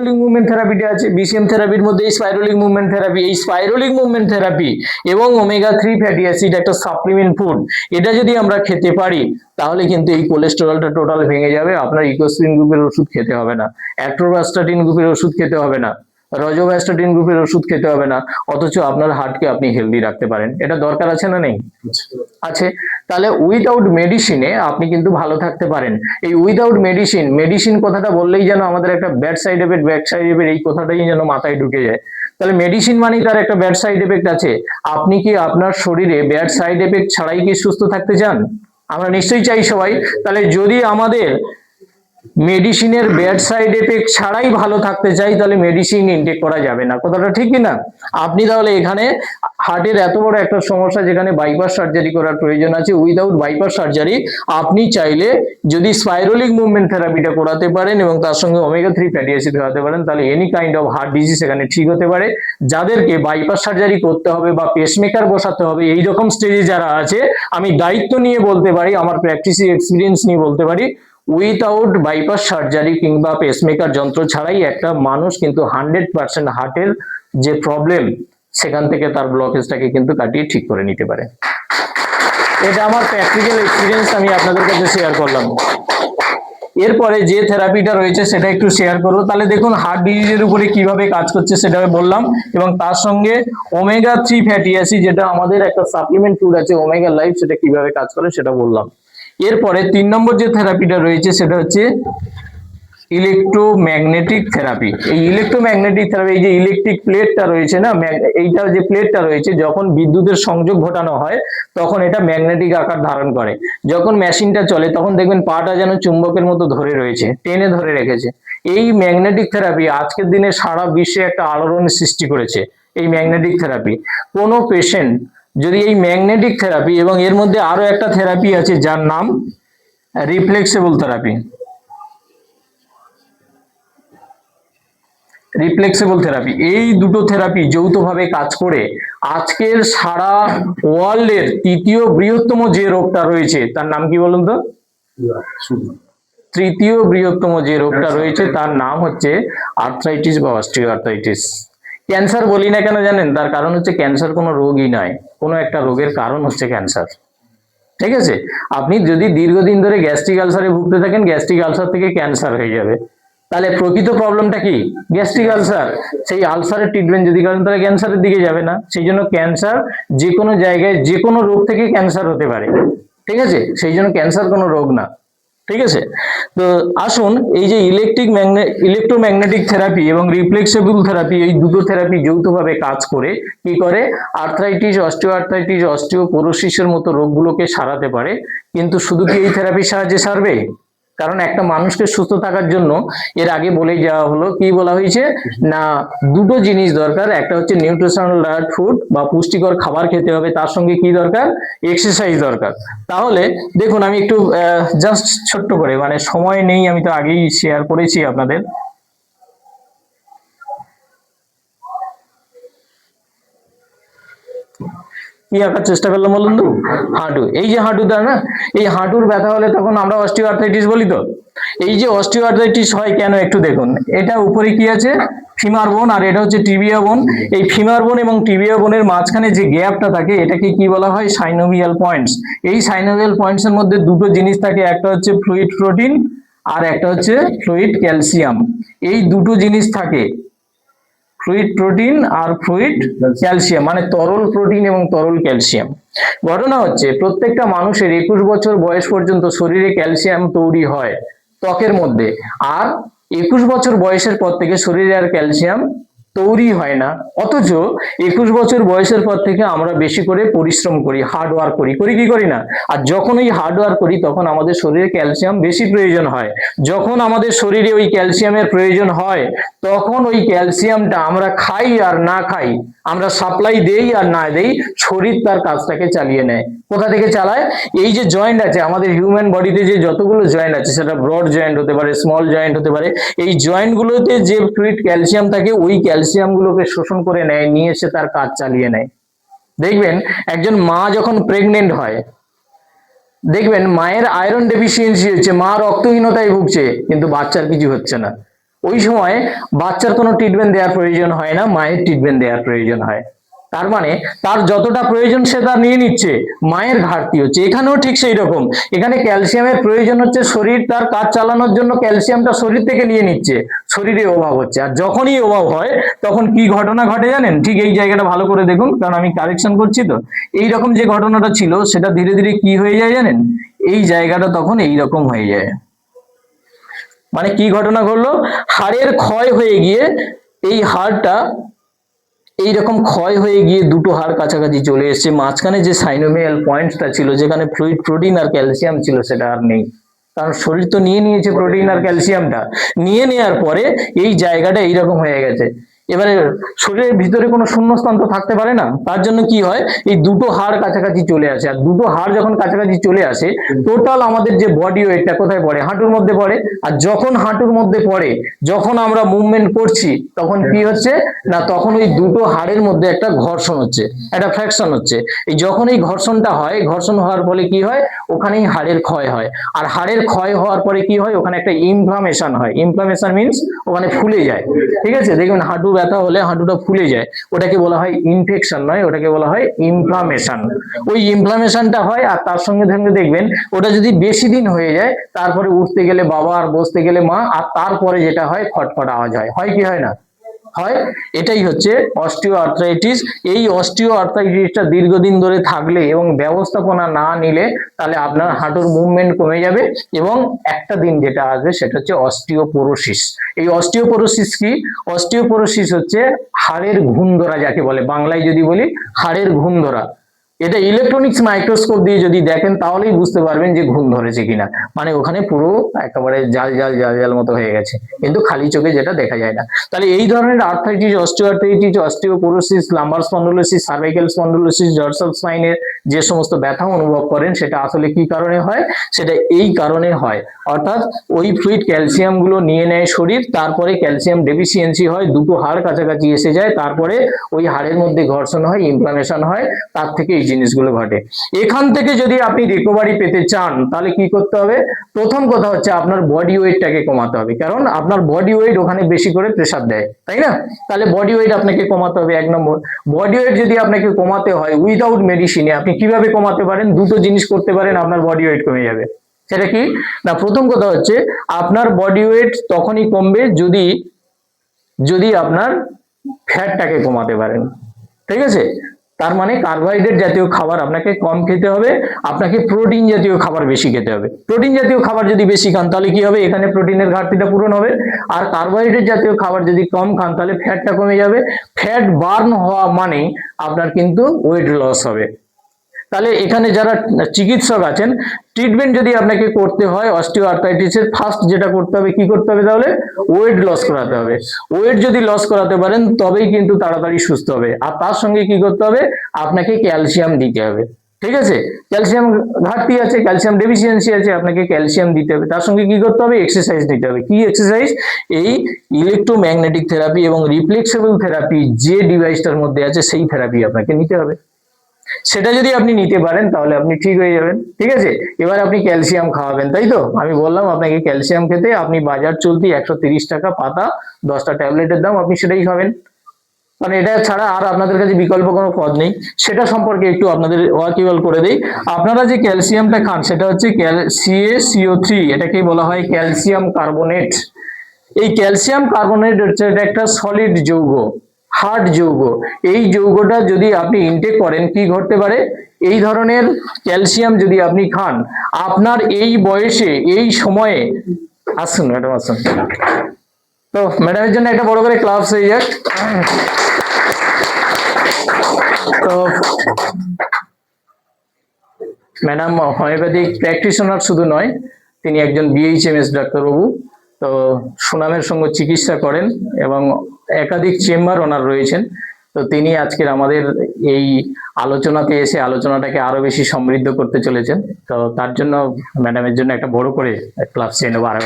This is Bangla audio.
স্পাইরোলিক মুভমেন্ট থেরাপিটা আছে বিসিএম থেরাপির মধ্যে এই স্পাইরোলিং মুভমেন্ট থেরাপি এই স্পাইরোলিং মুভমেন্ট থেরাপি এবং ওমেগা থ্রি ফ্যাটি অ্যাসিড একটা সাপ্লিমেন্ট ফুড এটা যদি আমরা খেতে পারি, তাহলে কিন্তু এই কোলেস্টেরলটা টোটাল ভেঙে যাবে, আপনার ইকোস্প্রিন গ্রুপের ওষুধ খেতে হবে না অ্যাট্রোবাস্টাটিন গ্রুপের ওষুধ খেতে হবে না। রজোভ্যাস্টাটিন গ্রুপের ওষুধ খেতে হবে না, অথচ আপনার হার্টকে আপনি হেলদি রাখতে পারেন। এটা দরকার আছে না নেই? আছে। তাহলে উইদাউট মেডিসিনে আপনি কিন্তু ভালো থাকতে পারেন। এই উইদাউট মেডিসিন মেডিসিন কথাটা বললেই যেন আমাদের একটা bad side effect bad side effect এই কথাটাই যেন মাথায় ঢুকে যায়। তাহলে মেডিসিন মানেই তার একটা ব্যাড সাইড এফেক্ট আছে। আপনি কি আপনার শরীরে ব্যাড সাইড এফেক্ট ছাড়াই কি সুস্থ থাকতে চান? আমরা নিশ্চয়ই চাই সবাই। তাহলে যদি আমাদের মেডিসিনের ব্যাড সাইড এফেক্ট ছাড়াই ভালো থাকতে চাই, তাহলে মেডিসিন ইনটেক করা যাবে না। কথাটা ঠিক না? আপনি তাহলে এখানে হার্টের এত বড় একটা সমস্যা যেখানে বাইপাস সার্জারি করার প্রয়োজন আছে উইদাউট বাইপাস সার্জারি আপনি চাইলে যদি স্পাইরোলিক মুভমেন্ট থেরাপিটা করাতে পারেন এবং তার সঙ্গে ওমেগা থ্রি ফ্যাটি অ্যাসিড করাতে পারেন, তাহলে any kind of heart disease এখানে ঠিক হতে পারে। যাদেরকে বাইপাস সার্জারি করতে হবে বা পেসমেকার বসাতে হবে এই রকম স্টেজে যারা আছে, আমি দায়িত্ব নিয়ে বলতে পারি, আমার প্র্যাকটিস এক্সপিরিয়েন্স নিয়ে বলতে পারি। উইথাউট বাইপাস সার্জারি কিংবা পেসমেকার যন্ত্র ছাড়াই একটা মানুষ কিন্তু হান্ড্রেড পার্সেন্ট হার্টের যে প্রবলেম সেখান থেকে তার ব্লকেজটাকে কিন্তু কাটিয়ে ঠিক করে নিতে পারে। এটা আমার প্র্যাকটিক্যাল এক্সপিরিয়েন্স আমি আপনাদের কাছে শেয়ার করলাম। এরপরে যে থেরাপিটা রয়েছে সেটা একটু শেয়ার করব। তাহলে দেখুন হার্ট ডিজিজের উপরে কীভাবে কাজ করছে সেটা বললাম, এবং তার সঙ্গে ওমেগা থ্রি ফ্যাটি অ্যাসিড যেটা আমাদের একটা সাপ্লিমেন্ট ফুড আছে ওমেগা লাইফ সেটা কীভাবে কাজ করে সেটা বললাম। এরপরে তিন নম্বর যে থেরাপিটা রয়েছে, সেটা হচ্ছে ইলেকট্রোম্যাগনেটিক থেরাপি এই ইলেকট্রোম্যাগনেটিক থেরাপি এই যে ইলেকট্রিক প্লেটটা রয়েছে না এইটা যে প্লেটটা রয়েছে, যখন বিদ্যুতের সংযোগ ঘটানো হয়, তখন এটা ম্যাগনেটিক আকার ধারণ করে। যখন মেশিনটা চলে, তখন দেখবেন পাটা যেন চুম্বকের মতো ধরে রয়েছে, টেনে ধরে রেখেছে। এই ম্যাগনেটিক থেরাপি আজকের দিনে সারা বিশ্বে একটা আলোড়ন সৃষ্টি করেছে, এই ম্যাগনেটিক থেরাপি কোনো পেশেন্ট যদি এই ম্যাগনেটিক থেরাপি এবং এর মধ্যে আরও একটা থেরাপি আছে যার নাম রিফ্লেক্সেবল থেরাপি। রিফ্লেক্সেবল থেরাপি। এই দুটো থেরাপি যৌথভাবে কাজ করে আজকের সারা ওয়ার্ল্ডের তৃতীয় বৃহত্তম যে রোগটা রয়েছে, তার নাম কি বলুন তো? তৃতীয় বৃহত্তম যে রোগটা রয়েছে, তার নাম হচ্ছে আর্থ্রাইটিস বা অস্ট্রিও আর্থ্রাইটিস ক্যান্সার বলি না কেন জানেন? তার কারণ হচ্ছে ক্যান্সার কোনো রোগই নয়। কোনো একটা রোগের কারণ হচ্ছে ক্যান্সার ঠিক আছে? আপনি যদি দীর্ঘদিন ধরে গ্যাস্ট্রিক আলসারে ভুগতে থাকেন গ্যাস্ট্রিক আলসার থেকে ক্যান্সার হয়ে যাবে। তাহলে প্রকৃত প্রবলেমটা কি? গ্যাস্ট্রিক আলসার সেই আলসারের ট্রিটমেন্ট যদি করেন, তাহলে ক্যান্সারের দিকে যাবে না। সেই জন্য ক্যান্সার যে কোনো জায়গায় যে কোনো রোগ থেকে ক্যান্সার হতে পারে। ঠিক আছে? সেই জন্য ক্যান্সার কোনো রোগ না। ঠিক আছে? তো আসুন, এই যে ইলেকট্রিক ম্যাগনে ইলেকট্রোম্যাগনেটিক থেরাপি এবং রিফ্লেক্সেবল থেরাপি এই দুটো থেরাপি যৌথভাবে কাজ করে কি করে? আর্থ্রাইটিস অস্টিও আর্থ্রাইটিস অস্টিও মতো রোগগুলোকে সারাতে পারে। কিন্তু শুধু কি এই থেরাপির সাহায্যে সারবে? কারণ একটা মানুষকে সুস্থ থাকার জন্য এর আগে বলেই যাওয়া হলো, কি বলা হয়েছে? না, দুটো জিনিস দরকার, একটা হচ্ছে নিউট্রিশনাল ডায়েট ফুড বা পুষ্টিকর খাবার খেতে হবে, তার সঙ্গে কি দরকার? এক্সারসাইজ দরকার। তাহলে দেখুন, আমি একটু জাস্ট ছোট্ট করে মানে সময় নেই, আমি তো আগেই শেয়ার করেছি আপনাদের। কি আঁকার চেষ্টা করলাম বলুন তো? হাঁটু। এই যে হাঁটু হাঁটুটা না এই হাঁটুর ব্যথা হলে তখন আমরা অস্টিও আর্থ্রাইটিস বলি তো? এই যে অস্টিও আর্থ্রাইটিস হয় কেন একটু দেখুন। এটা উপরে কি আছে? ফিমার বোন, আর এটা হচ্ছে টিবিয়া বোন। এই ফিমার বোন এবং টিবিয়া বোনের মাঝখানে যে গ্যাপটা থাকে, এটাকে কি বলা হয়? সাইনোভিয়াল পয়েন্টস এই সাইনোভিয়াল পয়েন্টস এর মধ্যে দুটো জিনিস থাকে, একটা হচ্ছে ফ্লুইড প্রোটিন আর একটা হচ্ছে ফ্লুইড ক্যালসিয়াম এই দুটো জিনিস থাকে। ফ্লুইড প্রোটিন আর ফ্লুইড ক্যালসিয়াম মানে তরল প্রোটিন এবং তরল ক্যালসিয়াম। ঘটনা হচ্ছে প্রত্যেকটা মানুষের একুশ বছর বয়স পর্যন্ত শরীরে ক্যালসিয়াম তৈরি হয় ত্বকের মধ্যে। আর একুশ বছর বয়সের পর থেকে শরীরে আর ক্যালসিয়াম তৈরি হয় না। অথচ একুশ বছর বয়সের পর থেকে আমরা বেশি করে পরিশ্রম করি হার্ড ওয়ার্ক করি। করি কি করি না? আর যখন ওই হার্ড ওয়ার্ক করি, তখন আমাদের শরীরে ক্যালসিয়াম বেশি প্রয়োজন হয়। যখন আমাদের শরীরে ওই ক্যালসিয়ামের প্রয়োজন হয়, তখন ওই ক্যালসিয়ামটা আমরা খাই আর না খাই। আমরা সাপ্লাই দেই আর না দেই শরীর তার কাজটাকে চালিয়ে নেয়। কোথা থেকে চালায়? এই যে জয়েন্ট আছে, আমাদের হিউম্যান বডিতে যে যতগুলো জয়েন্ট আছে, সেটা ব্রড জয়েন্ট হতে পারে স্মল জয়েন্ট হতে পারে, এই জয়েন্ট গুলোতে যে ফ্লুইড ক্যালসিয়াম থাকে, ওই ক্যালসিয়াম গুলোকে শোষণ করে নেয়, নিয়ে এসে তার কাজ চালিয়ে নেয়। দেখবেন, একজন মা যখন প্রেগনেন্ট হয়, দেখবেন মায়ের আয়রন ডেফিসিয়েন্সি হচ্ছে, মা রক্তহীনতায় ভুগছে, কিন্তু বাচ্চার কিছু হচ্ছে না। ওই সময় বাচ্চার কোনো ট্রিটমেন্ট দেওয়ার প্রয়োজন হয় না, মায়ের ট্রিটমেন্ট দেওয়ার প্রয়োজন হয়। তার মানে তার যতটা প্রয়োজন সে তার নিয়ে নিচ্ছে, মায়ের ঘাটতি হচ্ছে। এখানেও ঠিক সেই রকম এখানে ক্যালসিয়ামের প্রয়োজন হচ্ছে শরীর, তার কাজ চালানোর জন্য ক্যালসিয়ামটা শরীর থেকে নিয়ে নিচ্ছে। শরীরে অভাব হচ্ছে। আর যখনই অভাব হয়, তখন কি ঘটনা ঘটে জানেন? ঠিক এই জায়গাটা ভালো করে দেখুন, কারণ আমি কারেকশন করছি তো। এই রকম যে ঘটনাটা ছিল, সেটা ধীরে ধীরে কি হয়ে যায় জানেন? এই জায়গাটা তখন এই রকম হয়ে যায়। মানে কি ঘটনা ঘটলো? হাড়ের ক্ষয় হয়ে গিয়ে এই হাড়টা এইরকম ক্ষয় হয়ে গিয়ে দুটো হাড় কাছাকাছি চলে এসেছে। মাঝখানে যে সাইনোমিয়াল পয়েন্টসটা ছিল, যেখানে ফ্লুইড প্রোটিন আর ক্যালসিয়াম ছিল, সেটা আর নেই। কারণ শরীর তো নিয়ে নিয়েছে প্রোটিন আর ক্যালসিয়ামটা নিয়ে নেওয়ার পরে এই জায়গাটা এইরকম হয়ে গেছে। এবারে শরীরের ভিতরে কোনো শূন্যস্থান তো থাকতে পারে না। তার জন্য কি হয়, এই দুটো হাড় কাছাকাছি চলে আসে। আর দুটো হাড় যখন কাছাকাছি চলে আসে টোটাল আমাদের যে বডি ওয়েটটা কোথায় পড়ে? হাঁটুর মধ্যে পড়ে। আর যখন হাঁটুর মধ্যে পড়ে, যখন আমরা মুভমেন্ট করছি, তখন কি হচ্ছে? না, তখন ওই দুটো হাড়ের মধ্যে একটা ঘর্ষণ হচ্ছে, একটা ফ্র্যাকশন হচ্ছে। এই যখন এই ঘর্ষণটা হয়, ঘর্ষণ হওয়ার ফলে কি হয়? ওখানেই হাড়ের ক্ষয় হয়। আর হাড়ের ক্ষয় হওয়ার পরে কি হয়? ওখানে একটা ইনফ্লামেশন হয়। ইনফ্লামেশন মিন্স ওখানে ফুলে যায়। ঠিক আছে? দেখবেন হাঁটু ব্যথা হলে হাঁটুটা ফুলে যায়। ওটাকে বলা হয় ইনফেকশন নয়, ওটাকে বলা হয় ইনফ্লামেশন ওই ইনফ্লামেশনটা হয় আর তার সঙ্গে সঙ্গে দেখবেন, ওটা যদি বেশি দিন হয়ে যায়, তারপরে উঠতে গেলে বাবা আর বসতে গেলে মা, আর তারপরে যেটা হয়, খটখট আওয়াজ হয়। হয় কি হয় না? হয়। এটাই হচ্ছে অস্টিও আর্থ্রাইটিস এই অস্টিও আর্থ্রাইটিসটা দীর্ঘদিন ধরে থাকলে এবং ব্যবস্থাপনা না নিলে তাহলে আপনার হাঁটুর মুভমেন্ট কমে যাবে এবং একটা দিন যেটা আসবে সেটা হচ্ছে অস্টিওপোরোসিস। এই অস্টিওপোরোসিস কি? অস্টিওপোরোসিস হচ্ছে হাড়ের ঘুম ধরা যাকে বলে। বাংলায় যদি বলি, হাড়ের ঘুম ধরা এটা ইলেকট্রনিক্স মাইক্রোস্কোপ দিয়ে যদি দেখেন, তাহলেই বুঝতে পারবেন যে ঘুম ধরেছে কিনা। মানে ওখানে পুরো একেবারে জাল জাল জাল জাল মতো হয়ে গেছে। কিন্তু খালি চোখে যেটা দেখা যায় না। তাহলে এই ধরনের arthritis osteoarthritis osteoporosis lumbar spondylosis cervical spondylosis dorsal স্পাইনের যে সমস্ত ব্যথা অনুভব করেন, সেটা আসলে কি কারণে হয়? সেটা এই কারণে হয়। অর্থাৎ ওই ফ্লুইড ক্যালসিয়ামগুলো নিয়ে নেয় শরীর, তারপরে ক্যালসিয়াম ডেফিসিয়েন্সি হয়, দুটো হাড় কাছাকাছি এসে যায়, তারপরে ওই হাড়ের মধ্যে ঘর্ষণ হয় ইনফ্লামেশন হয়, তার থেকে এই জিনিসগুলো ঘটে। এখান থেকে যদি আপনি রিকভারি পেতে চান, তাহলে কি করতে হবে? প্রথম কথা হচ্ছে আপনার বডি ওয়েটটাকে কমাতে হবে। কারণ আপনার বডি ওয়েট ওখানে বেশি করে প্রেসার দেয়, তাই না? তাহলে বডি ওয়েট আপনাকে কমাতে হবে এক নম্বর। বডি ওয়েট যদি আপনাকে কমাতে হয় উইদাউট মেডিসিনে আপনি কীভাবে কমাতে পারেন? দুটো জিনিস করতে পারেন, আপনার বডি ওয়েট কমে যাবে। সেটা কি? না, প্রথম কথা হচ্ছে আপনার বডি ওয়েট তখনই কমবে যদি যদি আপনার ফ্যাটটাকে কমাতে পারেন। ঠিক আছে? তার মানে কার্বোহাইড্রেট জাতীয় খাবার আপনাকে কম খেতে হবে, আপনাকে প্রোটিন জাতীয় খাবার বেশি খেতে হবে। প্রোটিন জাতীয় খাবার যদি বেশি খান, তাহলে কি হবে? এখানে প্রোটিনের ঘাটতিটা পূরণ হবে। আর কার্বোহাইড্রেট জাতীয় খাবার যদি কম খান, তাহলে ফ্যাটটা কমে যাবে। ফ্যাট বার্ন হওয়া মানে আপনার কিন্তু ওয়েট লস হবে। তাহলে এখানে যারা চিকিৎসক আছেন ট্রিটমেন্ট যদি আপনাকে করতে হয় অস্টিও ফার্স্ট যেটা করতে হবে, কি করতে হবে তাহলে? ওয়েট লস করাতে হবে। ওয়েট যদি লস করাতে পারেন, তবেই কিন্তু তাড়াতাড়ি সুস্থ হবে। আর তার সঙ্গে কি করতে হবে? আপনাকে ক্যালসিয়াম দিতে হবে। ঠিক আছে? ক্যালসিয়াম ঘাটতি আছে ক্যালসিয়াম ডেফিসিয়েন্সি আছে, আপনাকে ক্যালসিয়াম দিতে হবে। তার সঙ্গে কি করতে হবে? এক্সারসাইজ দিতে হবে। কি এক্সারসাইজ এই ইলেকট্রোম্যাগনেটিক থেরাপি এবং রিফ্লেক্সিবল থেরাপি যে ডিভাইসটার মধ্যে আছে, সেই থেরাপি আপনাকে নিতে হবে। সেটা যদি আপনি নিতে পারেন, তাহলে আপনি ঠিক হয়ে যাবেন। ঠিক আছে? এবার আপনি ক্যালসিয়াম খাওয়াবেন, তাই তো? আমি বললাম আপনাকে ক্যালসিয়াম খেতে আপনি বাজার চলতি একশো টাকা পাতা, দশটা ট্যাবলেটের দাম আপনি সেটাই খাবেন। মানে এটা ছাড়া আর আপনাদের কাছে বিকল্প কোনো পদ নেই। সেটা সম্পর্কে একটু আপনাদের ওয়াকিবল করে দেই। আপনারা যে ক্যালসিয়ামটা খান, সেটা হচ্ছে সিএসিও থ্রি এটাকে বলা হয় ক্যালসিয়াম কার্বোনেট। এই ক্যালসিয়াম কার্বোনেট হচ্ছে, এটা একটা সলিড যৌগ। হার্ড যৌগ। এই যৌগটা যদি আপনি ইনটেক করেন, কি ঘটতে পারে? এই ধরনের ক্যালসিয়াম যদি আপনি খান, আপনার এই বয়সে, এই সময়ে, আসুন, ম্যাডাম, আসুন। তো, ম্যাডামের জন্য একটা বড় করে ক্লাস হয়ে যাক তো, ম্যাডাম হোমিওপ্যাথিক প্র্যাকটিশনার শুধু নয়, তিনি একজন বিএইচএমএস ডাক্তারবাবু। তো, সুনামের সঙ্গে চিকিৎসা করেন এবং একাধিক চেম্বার ওনার রয়েছেন তো তিনি আজকের আমাদের এই আলোচনাতে এসে আলোচনাটাকে আরও বেশি সমৃদ্ধ করতে চলেছেন তো তার জন্য ম্যাডামের জন্য একটা বড় করে ক্লাস চেয়ে নেব আরও।